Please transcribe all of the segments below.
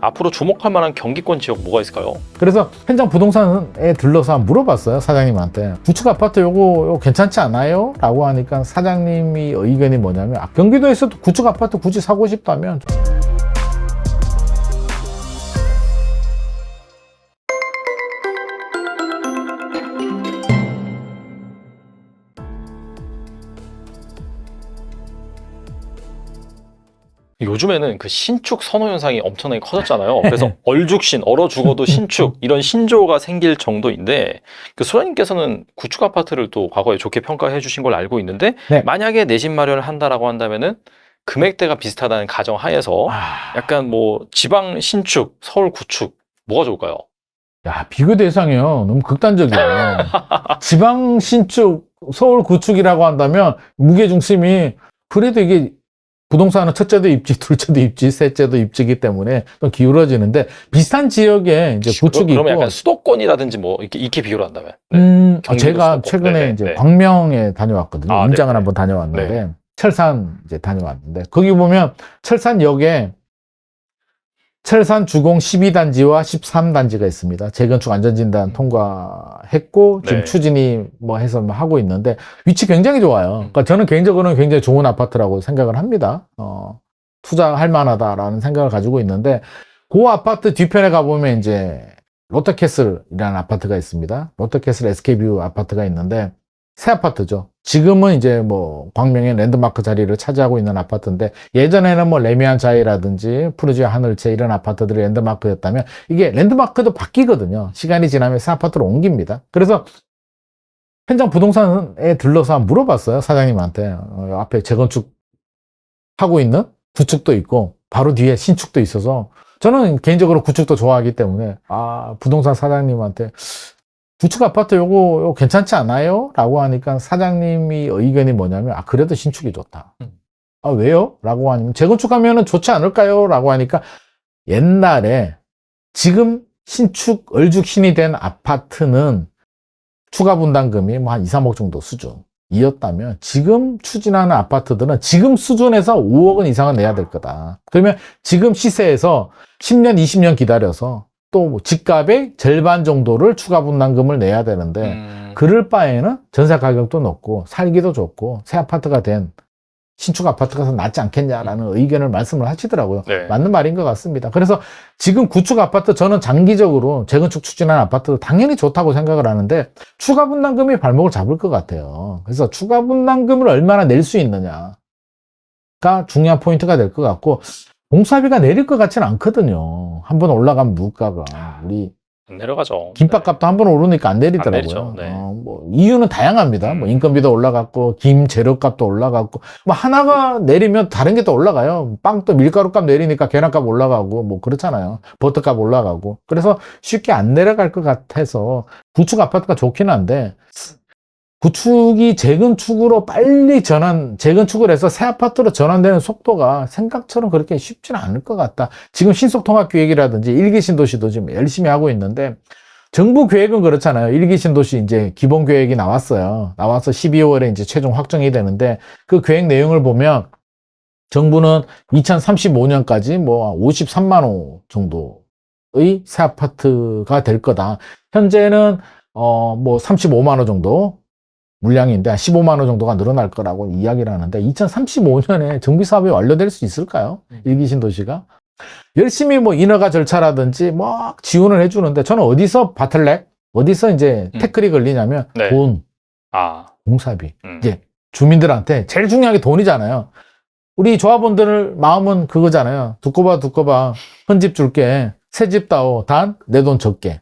앞으로 주목할 만한 경기권 지역 뭐가 있을까요? 그래서 현장 부동산에 들러서 물어봤어요 사장님한테 구축 아파트 요거, 요거 괜찮지 않아요? 라고 하니까 사장님이 의견이 뭐냐면 아, 경기도에서도 구축 아파트 굳이 사고 싶다면 요즘에는 그 신축 선호 현상이 엄청나게 커졌잖아요. 그래서 얼죽신, 얼어 죽어도 신축 이런 신조어가 생길 정도인데 그 소장님께서는 구축 아파트를 또 과거에 좋게 평가해 주신 걸 알고 있는데 네. 만약에 내 집 마련을 한다라고 한다면은 금액대가 비슷하다는 가정 하에서 아, 약간 뭐 지방 신축, 서울 구축 뭐가 좋을까요? 야 비교 대상이요 너무 극단적이에요 지방 신축 서울 구축이라고 한다면 무게 중심이 그래도 이게 부동산은 첫째도 입지, 둘째도 입지, 셋째도 입지이기 때문에 좀 기울어지는데 비슷한 지역에 이제 구축이 그러면 있고 약간 수도권이라든지 뭐 이렇게, 이렇게 비교를 한다면 네. 음, 아, 경기도 제가 수도권. 최근에 네네, 이제 네. 광명에 다녀왔거든요. 아, 임장을 네네. 한번 다녀왔는데 철산 이제 다녀왔는데 거기 보면 철산역에 철산 주공 12단지와 13단지가 있습니다. 재건축 안전진단 통과했고 지금 네. 추진이 뭐 해서 뭐 하고 있는데 위치 굉장히 좋아요. 그러니까 저는 개인적으로는 굉장히 좋은 아파트라고 생각을 합니다. 어, 투자할 만하다라는 생각을 가지고 있는데 그 아파트 뒤편에 가보면 이제 롯데캐슬이라는 아파트가 있습니다. 롯데캐슬 SK뷰 아파트가 있는데 새 아파트죠. 지금은 이제 뭐 광명의 랜드마크 자리를 차지하고 있는 아파트인데 예전에는 뭐 레미안 자이라든지 푸르지아 하늘채 이런 아파트들이 랜드마크였다면 이게 랜드마크도 바뀌거든요. 시간이 지나면 새 아파트로 옮깁니다. 그래서 현장 부동산에 들러서 물어봤어요. 사장님한테. 어, 앞에 재건축 하고 있는 구축도 있고 바로 뒤에 신축도 있어서 저는 개인적으로 구축도 좋아하기 때문에 아 부동산 사장님한테 구축 아파트 요거, 요거 괜찮지 않아요? 라고 하니까 사장님이 의견이 뭐냐면 아 그래도 신축이 좋다. 음. 아 왜요? 라고 하니까 재건축하면 좋지 않을까요? 라고 하니까 옛날에 지금 신축 얼죽 신이 된 아파트는 추가 분담금이 뭐 한 2, 3억 정도 수준이었다면 지금 추진하는 아파트들은 지금 수준에서 5억 원 이상은 내야 될 거다. 그러면 지금 시세에서 10년, 20년 기다려서 또뭐 집값의 절반 정도를 추가 분담금을 내야 되는데 음, 그럴 바에는 전세 가격도 높고 살기도 좋고 새 아파트가 된 신축 아파트가 더 낫지 않겠냐라는 의견을 말씀을 하시더라고요. 네. 맞는 말인 것 같습니다. 그래서 지금 구축 아파트 저는 장기적으로 재건축 추진하는 아파트도 당연히 좋다고 생각을 하는데 추가 분담금이 발목을 잡을 것 같아요. 그래서 추가 분담금을 얼마나 낼 수 있느냐가 중요한 포인트가 될 것 같고 공사비가 내릴 것 같지는 않거든요. 한 번 올라가면 물가가 우리 안 내려가죠. 김밥값도 한 번 오르니까 안 내리더라고요. 안 내리죠. 네. 어, 뭐 이유는 다양합니다. 뭐 음. 인건비도 올라갔고 김 재료값도 올라갔고 뭐 하나가 내리면 다른 게 또 올라가요. 빵도 밀가루값 내리니까 계란값 올라가고 뭐 그렇잖아요. 버터값 올라가고 그래서 쉽게 안 내려갈 것 같아서 구축 아파트가 좋긴 한데 구축이 재건축으로 빨리 전환, 재건축을 해서 새 아파트로 전환되는 속도가 생각처럼 그렇게 쉽지는 않을 것 같다. 지금 신속통합기획이라든지 일기 신도시도 지금 열심히 하고 있는데 정부 계획은 그렇잖아요. 일기 신도시 이제 기본 계획이 나왔어요. 나와서 12월에 이제 최종 확정이 되는데 그 계획 내용을 보면 정부는 2035년까지 뭐 53만 호 정도의 새 아파트가 될 거다. 현재는 어 뭐 35만 호 정도 물량인데 한 15만 원 정도가 늘어날 거라고 이야기를 하는데 2035년에 정비 사업이 완료될 수 있을까요? 일기 신도시가 열심히 뭐 인허가 절차라든지 막 지원을 해주는데 저는 어디서 바틀렉 어디서 이제 음. 태클이 걸리냐면 네. 돈 아, 공사비 음. 이제 주민들한테 제일 중요한 게 돈이잖아요. 우리 조합원들 마음은 그거잖아요. 두고 봐, 두고 봐. 헌집 줄게. 새 집 다오. 단, 내 돈 적게.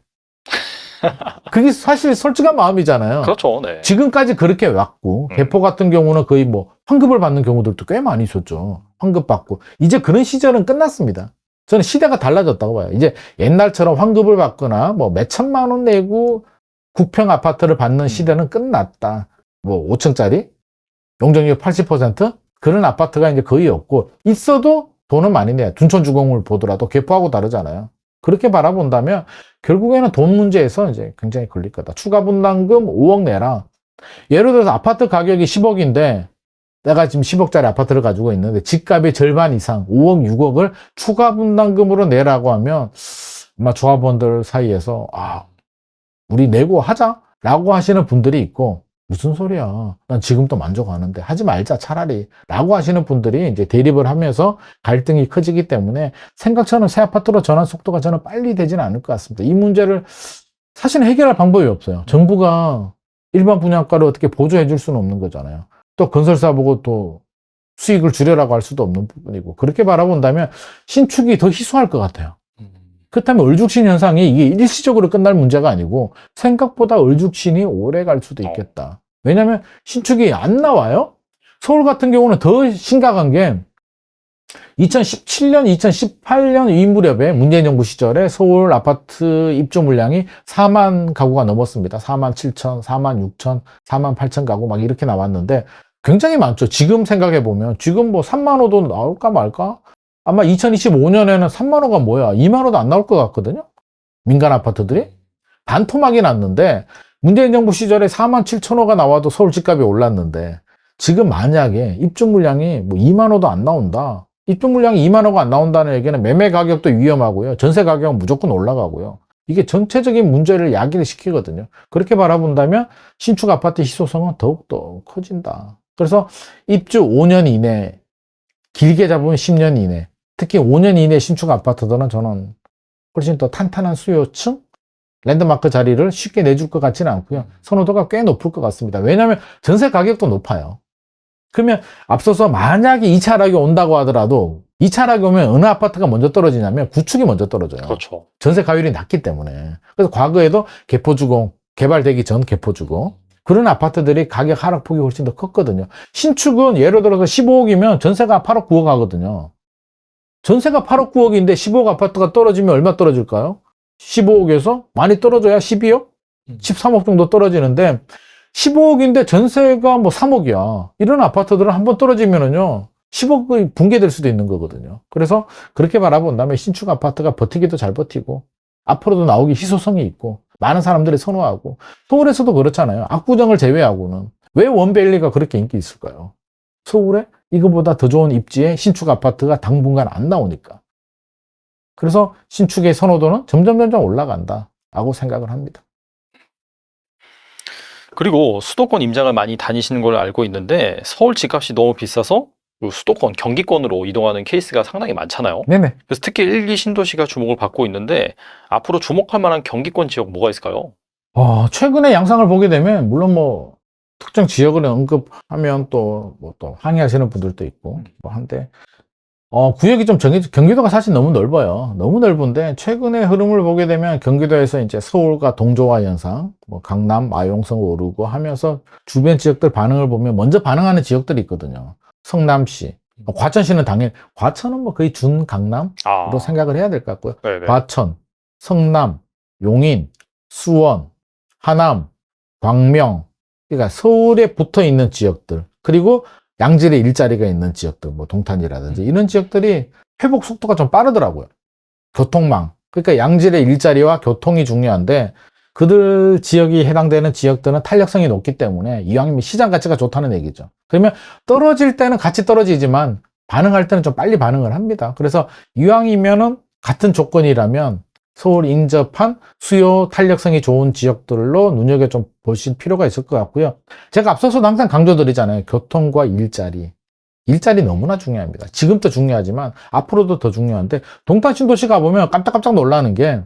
그게 사실 솔직한 마음이잖아요. 그렇죠. 네. 지금까지 그렇게 왔고, 음. 개포 같은 경우는 거의 뭐, 환급을 받는 경우들도 꽤 많이 있었죠. 환급 받고. 이제 그런 시절은 끝났습니다. 저는 시대가 달라졌다고 봐요. 이제 옛날처럼 환급을 받거나, 뭐, 몇 천만 원 내고 국평 아파트를 받는 음. 시대는 끝났다. 뭐, 5층짜리? 용적률 80%? 그런 아파트가 이제 거의 없고, 있어도 돈은 많이 내요. 둔촌주공을 보더라도 개포하고 다르잖아요. 그렇게 바라본다면, 결국에는 돈 문제에서 이제 굉장히 걸릴 거다. 추가 분담금 5억 내라. 예를 들어서 아파트 가격이 10억인데 내가 지금 10억짜리 아파트를 가지고 있는데 집값의 절반 이상 5억, 6억을 추가 분담금으로 내라고 하면 아마 조합원들 사이에서 아, 우리 내고 하자라고 하시는 분들이 있고 무슨 소리야. 난 지금도 만족하는데 하지 말자 차라리 라고 하시는 분들이 이제 대립을 하면서 갈등이 커지기 때문에 생각처럼 새 아파트로 전환 속도가 저는 빨리 되지는 않을 것 같습니다. 이 문제를 사실은 해결할 방법이 없어요. 정부가 일반 분양가를 어떻게 보조해 줄 수는 없는 거잖아요. 또 건설사 보고 또 수익을 줄여라고 할 수도 없는 부분이고 그렇게 바라본다면 신축이 더 희소할 것 같아요. 그렇다면 얼죽신 현상이 이게 일시적으로 끝날 문제가 아니고 생각보다 얼죽신이 오래 갈 수도 있겠다. 왜냐하면 신축이 안 나와요. 서울 같은 경우는 더 심각한 게 2017년, 2018년 이 무렵에 문재인 정부 시절에 서울 아파트 입주 물량이 4만 가구가 넘었습니다. 4만 7천, 4만 6천, 4만 8천 가구 막 이렇게 나왔는데 굉장히 많죠. 지금 생각해 보면 지금 뭐 3만 호도 나올까 말까? 아마 2025년에는 3만 호가 뭐야? 2만 호도 안 나올 것 같거든요. 민간 아파트들이 반토막이 났는데 문재인 정부 시절에 4만 7천 호가 나와도 서울 집값이 올랐는데 지금 만약에 입주 물량이 뭐 2만 호도 안 나온다. 입주 물량이 2만 호가 안 나온다는 얘기는 매매 가격도 위험하고요. 전세 가격은 무조건 올라가고요. 이게 전체적인 문제를 야기를 시키거든요. 그렇게 바라본다면 신축 아파트 희소성은 더욱더 커진다. 그래서 입주 5년 이내, 길게 잡으면 10년 이내, 특히 5년 이내 신축 아파트들은 저는 훨씬 더 탄탄한 수요층, 랜드마크 자리를 쉽게 내줄 것 같지는 않고요. 선호도가 꽤 높을 것 같습니다. 왜냐하면 전세 가격도 높아요. 그러면 앞서서 만약에 2차 하락이 온다고 하더라도 2차 하락이 오면 어느 아파트가 먼저 떨어지냐면 구축이 먼저 떨어져요. 그렇죠. 전세 가율이 낮기 때문에. 그래서 과거에도 개포주공, 개발되기 전 개포주공, 그런 아파트들이 가격 하락폭이 훨씬 더 컸거든요. 신축은 예를 들어서 15억이면 전세가 8억, 9억 하거든요. 전세가 8억, 9억인데 15억 아파트가 떨어지면 얼마 떨어질까요? 15억에서 많이 떨어져야 12억? 13억 정도 떨어지는데 15억인데 전세가 뭐 3억이야. 이런 아파트들은 한번 떨어지면은요. 10억이 붕괴될 수도 있는 거거든요. 그래서 그렇게 바라본다면 신축 아파트가 버티기도 잘 버티고 앞으로도 나오기 희소성이 있고 많은 사람들이 선호하고 서울에서도 그렇잖아요. 압구정을 제외하고는 왜 원베일리가 그렇게 인기 있을까요? 서울에 이거보다 더 좋은 입지에 신축 아파트가 당분간 안 나오니까. 그래서 신축의 선호도는 점점 점점 올라간다 라고 생각을 합니다. 그리고 수도권 임장을 많이 다니시는 걸로 알고 있는데 서울 집값이 너무 비싸서 그 수도권, 경기권으로 이동하는 케이스가 상당히 많잖아요. 네네. 그래서 특히 1, 2 신도시가 주목을 받고 있는데 앞으로 주목할 만한 경기권 지역 뭐가 있을까요? 어, 최근의 양상을 보게 되면 물론 뭐 특정 지역을 언급하면 또 뭐 또 항의하시는 분들도 있고 뭐 한데 어, 구역이 좀 정해 경기도가 사실 너무 넓어요. 너무 넓은데 최근의 흐름을 보게 되면 경기도에서 이제 서울과 동조화 현상, 뭐 강남, 마용성 오르고 하면서 주변 지역들 반응을 보면 먼저 반응하는 지역들이 있거든요. 성남시, 어, 과천시는 당연히 과천은 뭐 거의 준 강남으로 아, 생각을 해야 될 것 같고요. 네네. 과천, 성남, 용인, 수원, 하남, 광명, 그러니까 서울에 붙어 있는 지역들, 그리고 양질의 일자리가 있는 지역들, 뭐 동탄이라든지 이런 지역들이 회복 속도가 좀 빠르더라고요. 교통망. 그러니까 양질의 일자리와 교통이 중요한데 그들 지역이 해당되는 지역들은 탄력성이 높기 때문에 이왕이면 시장 가치가 좋다는 얘기죠. 그러면 떨어질 때는 같이 떨어지지만 반응할 때는 좀 빨리 반응을 합니다. 그래서 이왕이면은 같은 조건이라면 서울 인접한 수요 탄력성이 좋은 지역들로 눈여겨 좀 보실 필요가 있을 것 같고요. 제가 앞서서도 항상 강조드리잖아요. 교통과 일자리. 일자리 너무나 중요합니다. 지금도 중요하지만 앞으로도 더 중요한데 동탄 신도시 가 보면 깜짝깜짝 놀라는 게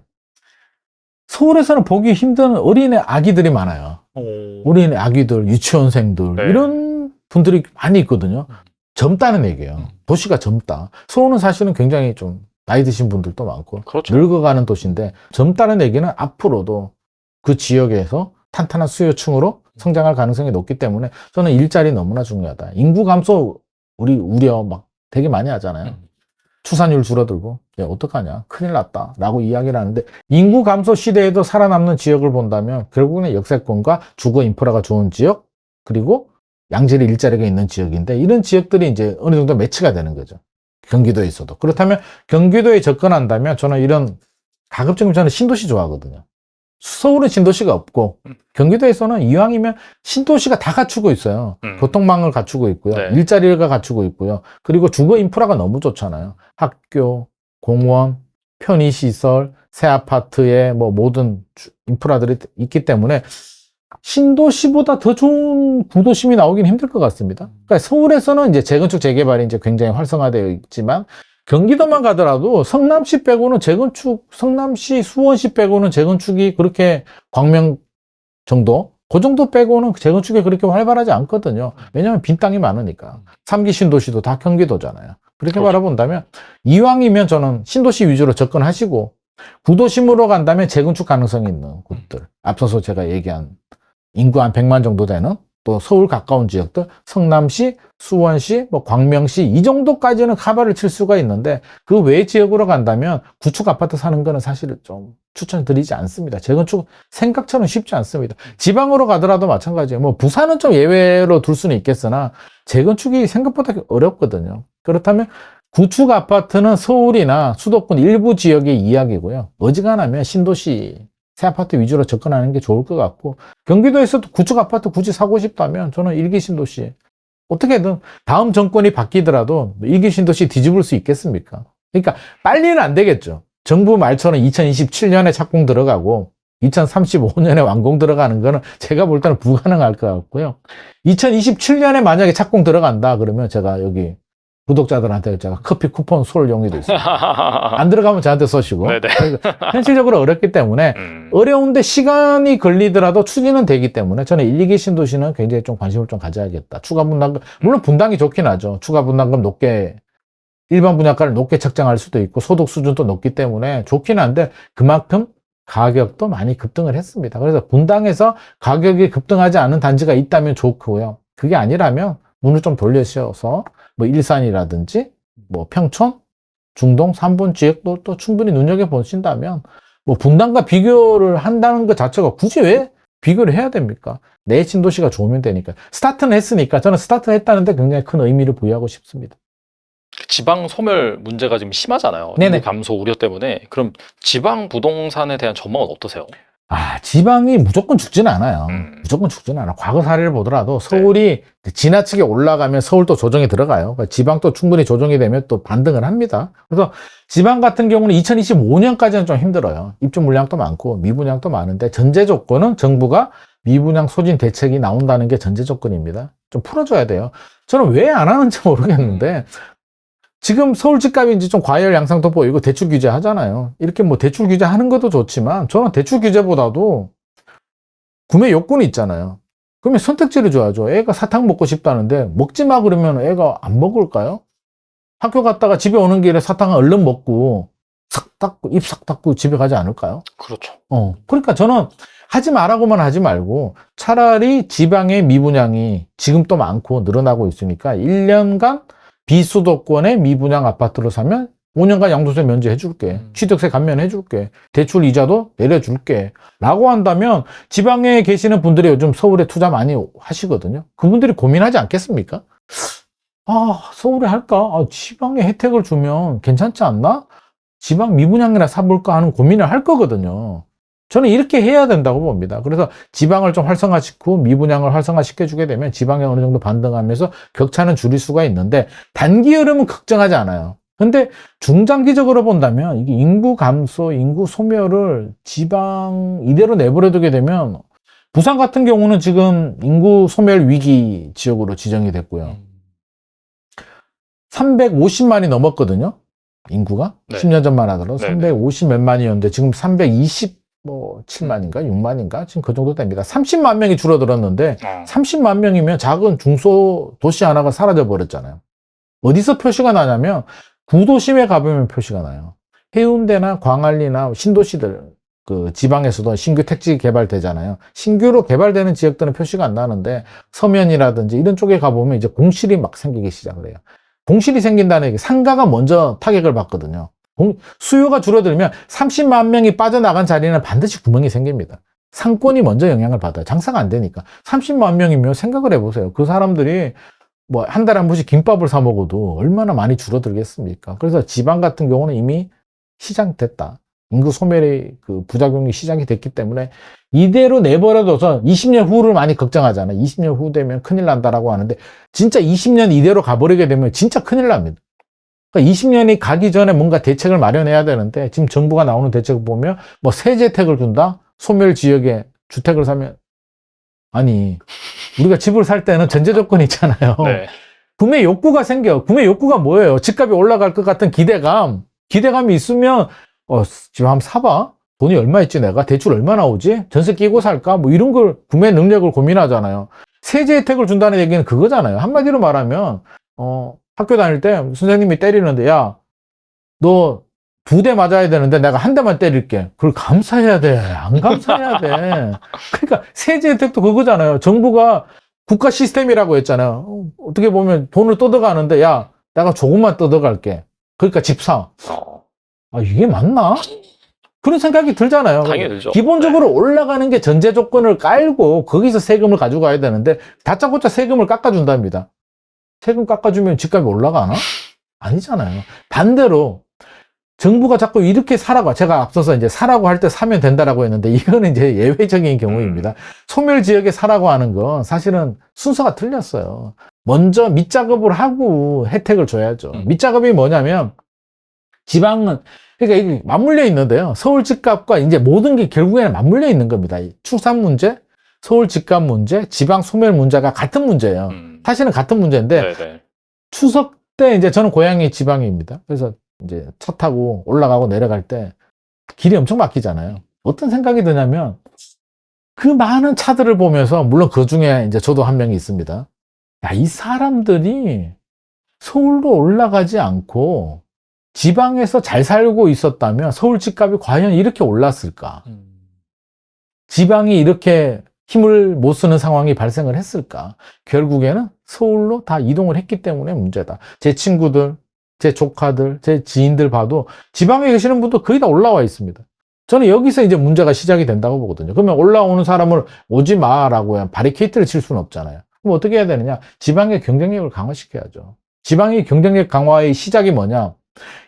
서울에서는 보기 힘든 어린애 아기들이 많아요. 오, 어린애 아기들, 유치원생들 네. 이런 분들이 많이 있거든요. 젊다는 얘기예요. 음. 도시가 젊다. 서울은 사실은 굉장히 좀 나이 드신 분들도 많고 그렇죠. 늙어가는 도시인데 젊다는 얘기는 앞으로도 그 지역에서 탄탄한 수요층으로 성장할 가능성이 높기 때문에 저는 일자리 너무나 중요하다. 인구 감소 우리 우려 막 되게 많이 하잖아요. 음. 추산율 줄어들고 야, 어떡하냐 큰일 났다 라고 이야기를 하는데 인구 감소 시대에도 살아남는 지역을 본다면 결국은 역세권과 주거 인프라가 좋은 지역 그리고 양질의 일자리가 있는 지역인데 이런 지역들이 이제 어느 정도 매치가 되는 거죠 경기도에 있어도 그렇다면 경기도에 접근한다면 저는 이런 가급적이면 저는 신도시 좋아하거든요 서울은 신도시가 없고 음. 경기도에서는 이왕이면 신도시가 다 갖추고 있어요. 음. 교통망을 갖추고 있고요. 네. 일자리가 갖추고 있고요. 그리고 주거 인프라가 너무 좋잖아요. 학교, 공원, 편의시설, 새 아파트에 뭐 모든 주- 인프라들이 있기 때문에 신도시보다 더 좋은 구도심이 나오긴 힘들 것 같습니다. 그러니까 서울에서는 이제 재건축 재개발이 이제 굉장히 활성화되어 있지만 경기도만 가더라도 성남시 빼고는 재건축, 성남시, 수원시 빼고는 재건축이 그렇게 광명 정도? 그 정도 빼고는 재건축이 그렇게 활발하지 않거든요. 왜냐하면 빈 땅이 많으니까. 삼기 신도시도 다 경기도잖아요. 그렇게 그렇죠. 바라본다면 이왕이면 저는 신도시 위주로 접근하시고 구도심으로 간다면 재건축 가능성이 있는 곳들. 앞서서 제가 얘기한 인구 한 100만 정도 되는 또 서울 가까운 지역들, 성남시, 수원시, 뭐 광명시 이 정도까지는 카바를 칠 수가 있는데 그 외 지역으로 간다면 구축 아파트 사는 거는 사실 좀 추천드리지 않습니다. 재건축 생각처럼 쉽지 않습니다. 지방으로 가더라도 마찬가지예요. 뭐 부산은 좀 예외로 둘 수는 있겠으나 재건축이 생각보다 어렵거든요. 그렇다면 구축 아파트는 서울이나 수도권 일부 지역의 이야기고요. 어지간하면 신도시 새 아파트 위주로 접근하는 게 좋을 것 같고 경기도에서도 구축 아파트 굳이 사고 싶다면 저는 일기 신도시 어떻게든 다음 정권이 바뀌더라도 일기 신도시 뒤집을 수 있겠습니까? 그러니까 빨리는 안 되겠죠. 정부 말처럼 2027년에 착공 들어가고 2035년에 완공 들어가는 거는 제가 볼 때는 불가능할 것 같고요. 2027년에 만약에 착공 들어간다 그러면 제가 여기 구독자들한테 제가 커피 쿠폰 쏠 용의도 있어요. 안 들어가면 저한테 쏘시고. 네네. 그러니까 현실적으로 어렵기 때문에 음. 어려운데 시간이 걸리더라도 추진은 되기 때문에 저는 1, 2기 신도시는 굉장히 좀 관심을 좀 가져야겠다. 추가 분담금, 물론 분당이 좋긴 하죠. 추가 분담금 높게, 일반 분양가를 높게 책정할 수도 있고 소득 수준도 높기 때문에 좋긴 한데 그만큼 가격도 많이 급등을 했습니다. 그래서 분당에서 가격이 급등하지 않은 단지가 있다면 좋고요. 그게 아니라면 눈을 좀 돌려셔서 뭐 일산이라든지 뭐 평촌, 중동, 삼본 지역도 또 충분히 눈여겨 보신다면 뭐 분당과 비교를 한다는 것 자체가 굳이 왜 비교를 해야 됩니까? 내 신도시가 좋으면 되니까. 스타트는 했으니까 저는 스타트 했다는데 굉장히 큰 의미를 부여하고 싶습니다. 지방 소멸 문제가 지금 심하잖아요. 네네. 감소 우려 때문에 그럼 지방 부동산에 대한 전망은 어떠세요? 아, 지방이 무조건 죽지는 않아요. 음. 무조건 죽지는 않아. 과거 사례를 보더라도 서울이 지나치게 올라가면 서울도 조정이 들어가요. 그러니까 지방도 충분히 조정이 되면 또 반등을 합니다. 그래서 지방 같은 경우는 2025년까지는 좀 힘들어요. 입주 물량도 많고 미분양도 많은데 전제 조건은 정부가 미분양 소진 대책이 나온다는 게 전제 조건입니다. 좀 풀어줘야 돼요. 저는 왜 안 하는지 모르겠는데 지금 서울 집값이 이제 좀 과열 양상도 보이고 대출 규제 하잖아요. 이렇게 뭐 대출 규제 하는 것도 좋지만 저는 대출 규제보다도 구매 요건이 있잖아요. 그러면 선택지를 줘야죠. 애가 사탕 먹고 싶다는데 먹지 마 그러면 애가 안 먹을까요? 학교 갔다가 집에 오는 길에 사탕 얼른 먹고 싹 닦고 입 싹 닦고 집에 가지 않을까요? 그렇죠. 어, 그러니까 저는 하지 말라고만 하지 말고 차라리 지방의 미분양이 지금 또 많고 늘어나고 있으니까 1년간 비수도권의 미분양 아파트를 사면 5년간 양도세 면제해 줄게. 음. 취득세 감면해 줄게. 대출 이자도 내려 줄게. 라고 한다면 지방에 계시는 분들이 요즘 서울에 투자 많이 하시거든요. 그분들이 고민하지 않겠습니까? 아, 서울에 할까? 아, 지방에 혜택을 주면 괜찮지 않나? 지방 미분양이나 사볼까 하는 고민을 할 거거든요. 저는 이렇게 해야 된다고 봅니다. 그래서 지방을 좀 활성화시키고 미분양을 활성화시켜주게 되면 지방에 어느 정도 반등하면서 격차는 줄일 수가 있는데 단기 흐름은 걱정하지 않아요. 근데 중장기적으로 본다면 이게 인구 감소, 인구 소멸을 지방 이대로 내버려두게 되면 부산 같은 경우는 지금 인구 소멸 위기 지역으로 지정이 됐고요. 350만이 넘었거든요. 인구가 네. 10년 전만 하더라도 네, 350 몇만이었는데 지금 320 뭐 7만인가 6만인가 지금 그 정도 됩니다. 30만 명이 줄어들었는데 어. 30만 명이면 작은 중소 도시 하나가 사라져 버렸잖아요. 어디서 표시가 나냐면 구도심에 가보면 표시가 나요. 해운대나 광안리나 신도시들 그 지방에서도 신규 택지 개발되잖아요. 신규로 개발되는 지역들은 표시가 안 나는데 서면이라든지 이런 쪽에 가보면 이제 공실이 막 생기기 시작을 해요. 공실이 생긴다는 얘기, 상가가 먼저 타격을 받거든요. 공- 수요가 줄어들면 30만 명이 빠져나간 자리는 반드시 구멍이 생깁니다. 상권이 먼저 영향을 받아요. 장사가 안 되니까. 30만 명이면 생각을 해보세요. 그 사람들이 뭐 한 달에 한 번씩 김밥을 사 먹어도 얼마나 많이 줄어들겠습니까? 그래서 지방 같은 경우는 이미 시장됐다. 인구 소멸의 그 부작용이 시작이 됐기 때문에 이대로 내버려둬서 20년 후를 많이 걱정하잖아요. 20년 후 되면 큰일 난다라고 하는데 진짜 20년 이대로 가버리게 되면 진짜 큰일 납니다. 그러니까 20년이 가기 전에 뭔가 대책을 마련해야 되는데 지금 정부가 나오는 대책을 보면 뭐 세제택을 준다? 소멸 지역에 주택을 사면 아니 우리가 집을 살 때는 전제 조건이 있잖아요. 네. 구매 욕구가 생겨. 구매 욕구가 뭐예요? 집값이 올라갈 것 같은 기대감. 기대감이 있으면 어, 집 한번 사봐. 돈이 얼마 있지 내가? 대출 얼마 나오지? 전세 끼고 살까? 뭐 이런 걸 구매 능력을 고민하잖아요. 세제 혜택을 준다는 얘기는 그거잖아요. 한마디로 말하면 어, 학교 다닐 때 선생님이 때리는데 야, 너 두 대 맞아야 되는데 내가 한 대만 때릴게. 그걸 감사해야 돼. 안 감사해야 돼. 그러니까 세제 혜택도 그거잖아요. 정부가 국가 시스템이라고 했잖아요. 어, 어떻게 보면 돈을 뜯어가는데 야, 내가 조금만 뜯어갈게. 그러니까 집 사. 어, 아, 이게 맞나? 그런 생각이 들잖아요. 기본적으로 올라가는 게 전제 조건을 깔고 거기서 세금을 가져가야 되는데 다짜고짜 세금을 깎아준답니다. 세금 깎아주면 집값이 올라가나? 아니잖아요. 반대로 정부가 자꾸 이렇게 사라고 제가 앞서서 이제 사라고 할 때 사면 된다라고 했는데 이거는 이제 예외적인 경우입니다. 소멸 지역에 사라고 하는 건 사실은 순서가 틀렸어요. 먼저 밑작업을 하고 혜택을 줘야죠. 음. 밑작업이 뭐냐면 지방은 그러니까 이게 맞물려 있는데요. 서울 집값과 이제 모든 게 결국에는 맞물려 있는 겁니다. 이 출산 문제, 서울 집값 문제, 지방 소멸 문제가 같은 문제예요. 음. 사실은 같은 문제인데 네, 네. 추석 때 이제 저는 고향이 지방입니다. 그래서 이제 차 타고 올라가고 내려갈 때 길이 엄청 막히잖아요. 어떤 생각이 드냐면 그 많은 차들을 보면서 물론 그 중에 이제 저도 한 명이 있습니다. 야, 이 사람들이 서울로 올라가지 않고 지방에서 잘 살고 있었다면 서울 집값이 과연 이렇게 올랐을까? 음. 지방이 이렇게 힘을 못 쓰는 상황이 발생을 했을까? 결국에는 서울로 다 이동을 했기 때문에 문제다. 제 친구들, 제 조카들, 제 지인들 봐도 지방에 계시는 분도 거의 다 올라와 있습니다. 저는 여기서 이제 문제가 시작이 된다고 보거든요. 그러면 올라오는 사람을 오지 마라고 바리케이트를 칠 수는 없잖아요. 그럼 어떻게 해야 되느냐? 지방의 경쟁력을 강화시켜야죠. 지방의 경쟁력 강화의 시작이 뭐냐?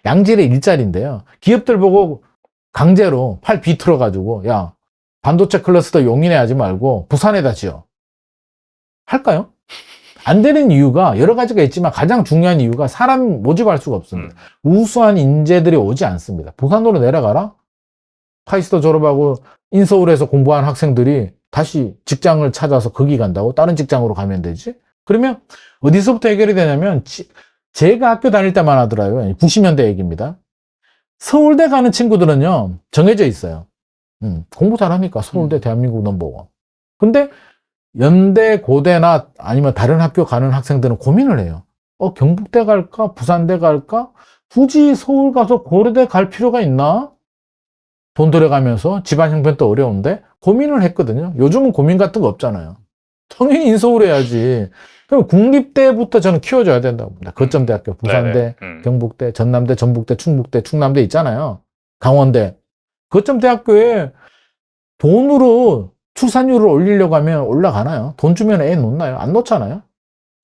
양질의 일자리인데요. 기업들 보고 강제로 팔 비틀어 가지고 야 반도체 클러스터 용인에 하지 말고 부산에다 지어. 할까요? 안 되는 이유가 여러 가지가 있지만 가장 중요한 이유가 사람 모집할 수가 없습니다. 우수한 인재들이 오지 않습니다. 부산으로 내려가라? 카이스트 졸업하고 인서울에서 공부한 학생들이 다시 직장을 찾아서 거기 간다고? 다른 직장으로 가면 되지? 그러면 어디서부터 해결이 되냐면 지- 제가 학교 다닐 때만 하더라고요. 90년대 얘기입니다. 서울대 가는 친구들은요, 정해져 있어요. 음, 공부 잘하니까 서울대 대한민국 넘버원. 근데 연대, 고대나 아니면 다른 학교 가는 학생들은 고민을 해요. 어, 경북대 갈까? 부산대 갈까? 굳이 서울 가서 고려대 갈 필요가 있나? 돈 들여가면서 집안 형편도 어려운데 고민을 했거든요. 요즘은 고민 같은 거 없잖아요. 당연히 인서울 해야지. 그럼 국립대부터 저는 키워줘야 된다고 봅니다. 거점대학교, 부산대, 네네. 음. 경북대, 전남대, 전북대, 충북대, 충남대 있잖아요. 강원대. 거점 대학교에 돈으로 출산율을 올리려고 하면 올라가나요? 돈 주면 애 놓나요? 안 놓잖아요?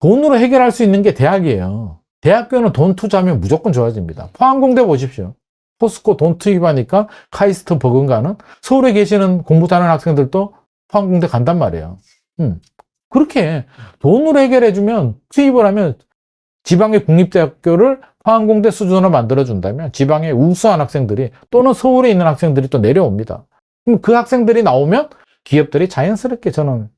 돈으로 해결할 수 있는 게 대학이에요. 대학교는 돈 투자하면 무조건 좋아집니다. 포항공대 보십시오. 포스코 돈 투입하니까 카이스트 버금가는 서울에 계시는 공부 잘하는 학생들도 포항공대 간단 말이에요. 음. 그렇게 돈으로 해결해주면 투입을 하면 지방의 국립대학교를 포항공대 수준으로 만들어준다면 지방의 우수한 학생들이 또는 서울에 있는 학생들이 또 내려옵니다. 그럼 그 학생들이 나오면 기업들이 자연스럽게 저는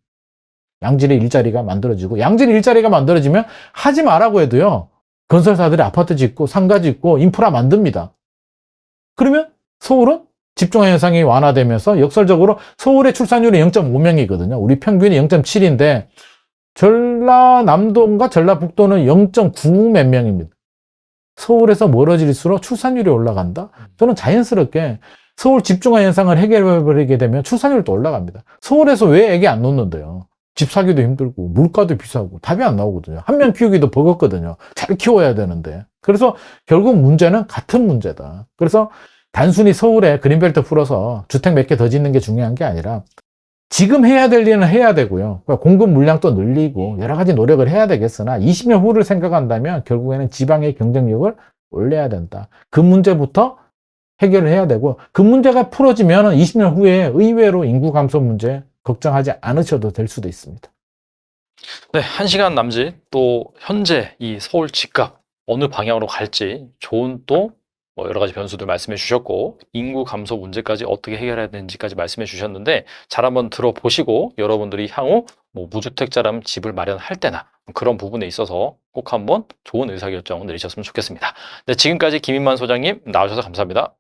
양질의 일자리가 만들어지고 양질의 일자리가 만들어지면 하지 말라고 해도요. 건설사들이 아파트 짓고 상가 짓고 인프라 만듭니다. 그러면 서울은 집중화 현상이 완화되면서 역설적으로 서울의 출산율이 0.5명이거든요. 우리 평균이 0.7인데 전라남도인가 전라북도는 0.9 몇 명입니다. 서울에서 멀어질수록 출산율이 올라간다? 저는 자연스럽게 서울 집중화 현상을 해결해버리게 되면 출산율도 올라갑니다. 서울에서 왜 애기 안 놓는데요? 집 사기도 힘들고 물가도 비싸고 답이 안 나오거든요. 한 명 키우기도 버겁거든요. 잘 키워야 되는데. 그래서 결국 문제는 같은 문제다. 그래서 단순히 서울에 그린벨트 풀어서 주택 몇 개 더 짓는 게 중요한 게 아니라 지금 해야 될 일은 해야 되고요. 그러니까 공급 물량도 늘리고 여러 가지 노력을 해야 되겠으나 20년 후를 생각한다면 결국에는 지방의 경쟁력을 올려야 된다. 그 문제부터 해결을 해야 되고 그 문제가 풀어지면 20년 후에 의외로 인구 감소 문제 걱정하지 않으셔도 될 수도 있습니다. 네, 한 시간 남짓 또 현재 이 서울 집값 어느 방향으로 갈지 좋은 또 뭐 여러 가지 변수들 말씀해 주셨고 인구 감소 문제까지 어떻게 해결해야 되는지까지 말씀해 주셨는데 잘 한번 들어보시고 여러분들이 향후 뭐 무주택자라면 집을 마련할 때나 그런 부분에 있어서 꼭 한번 좋은 의사결정을 내리셨으면 좋겠습니다. 네, 지금까지 김인만 소장님 나와주셔서 감사합니다.